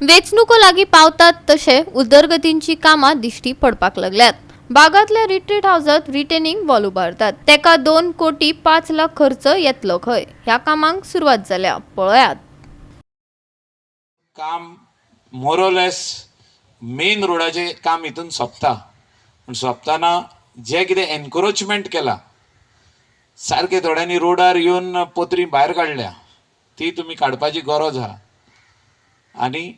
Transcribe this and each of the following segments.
वेचणुको लागीं पावतात तसे उदरगतींची कामां दिश्टी पडपाक लागल्यात. बागातल्या रिट्रीट हाऊसात रिटेनिंग वॉल उबारतात तेका दोन कोटी पाच लाख खर्च येतलो खंय. ह्या कामांक सुरवात जाल्या पळयात. काम मोरोलेस मेन रोडाचें काम हितून सोंपता. पूण सोंपताना जे कितें एनक्रोचमेंट केला सारके थोड्यांनी रोडार येवन पोतरी भायर काडल्या ती तुमी काडपाची गरज आहा आनी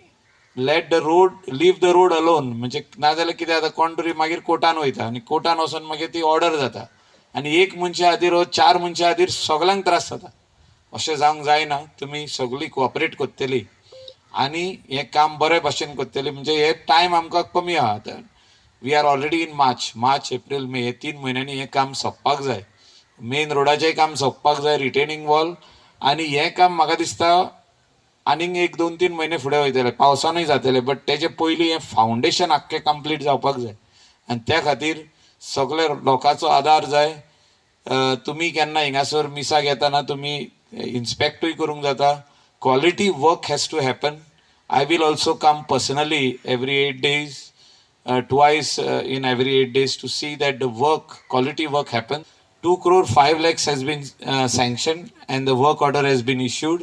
let the road leave the road alone म्हणजे नाजाल्यार कितें जाता कोण तरी मागीर कोर्टान वयता. आनी कोर्टान वचोन मागीर ती ऑर्डर जाता. आनी एक मनशा खातीर वो चार मनशा खातीर सगल्यांक त्रास जाता. अशें जावंक जायना. तुमी सगळीं कोऑपरेट करतली आनी हें काम बरे भाशेन करतली म्हणजे हे टायम आमकां कमी आहा. तर we are already in March March April May हे तीन म्हयन्यांनी हें काम सोंपपाक जाय. मेन रोडाचें काम सोंपपाक जाय. रिटेनिंग वॉल आनी हें काम म्हाका दिसता आनीक एक दोन तीन म्हयने फुडें वयतले पावसानूय जातले बट तेजे पयलीं हें फावंडेशन आख्खें कंप्लीट जावपाक जाय आनी त्या खातीर सगळे लोकांचो आदार जाय तुमी केन्ना हिंगासर मिसाक येताना तुमी इन्स्पेक्टूय करूंक जाता quality work has to happen I will also come personally every eight days twice in every eight days to see that the work quality work happens. 2 crore 5 lakhs has been sanction and the work order has been issued.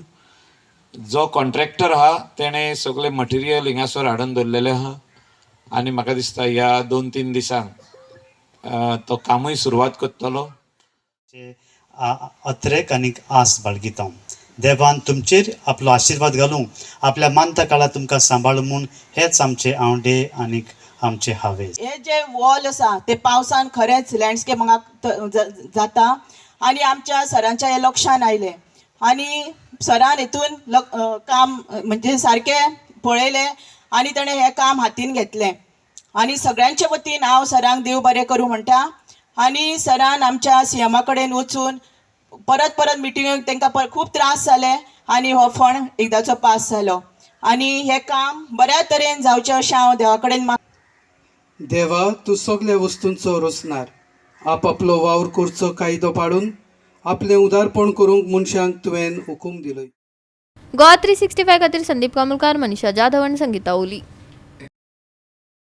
जो contractor आहा तेणे सगळे material हिंगासर हाडून दवरलेले आहा आनी म्हाका दिसता ह्या दोन तीन दिसांक तो कामूय सुरवात करतलो. अत्रेक आनीक आस बाळगितां देवान तुमचेर आपलो आशिर्वाद घालूं आपल्या मानता काळात तुमकां सांबाळूं म्हूण हेच आमचे आवडे आनीक आमचे हावेस. हे जे वॉल आसा ते पावसान खरेंच लँडस्केप जाता. आनी आमच्या सरांच्या हे लक्षान आयले. आनी सरान हेतून काम म्हणजे सारकें पळयलें आनी ताणें हें काम हातीन घेतलें. आनी सगळ्यांच्या वतीन हांव सरांक देव बरें करूं म्हणटा. आनी सरान आमच्या सी एमा कडेन वचून परत परत मिटिंगेक तांकां प- खूब त्रास जाले आनी हो फंड एकदाचो पास जालो आनी हें काम बऱ्या तरेन जावचें अशें हांव देवा कडेन माग देवा तूं सगल्या वस्तूंचो आप आपलो वावर करचो कायदो पाडून आपलें उदारपण करूंक मनशांक तुवें हुकूम दिलोय. गोवा थ्री सिक्स्टी फाय खातीर संदीप कामुलकार मनीषा जाधव आनी संगीता ओली.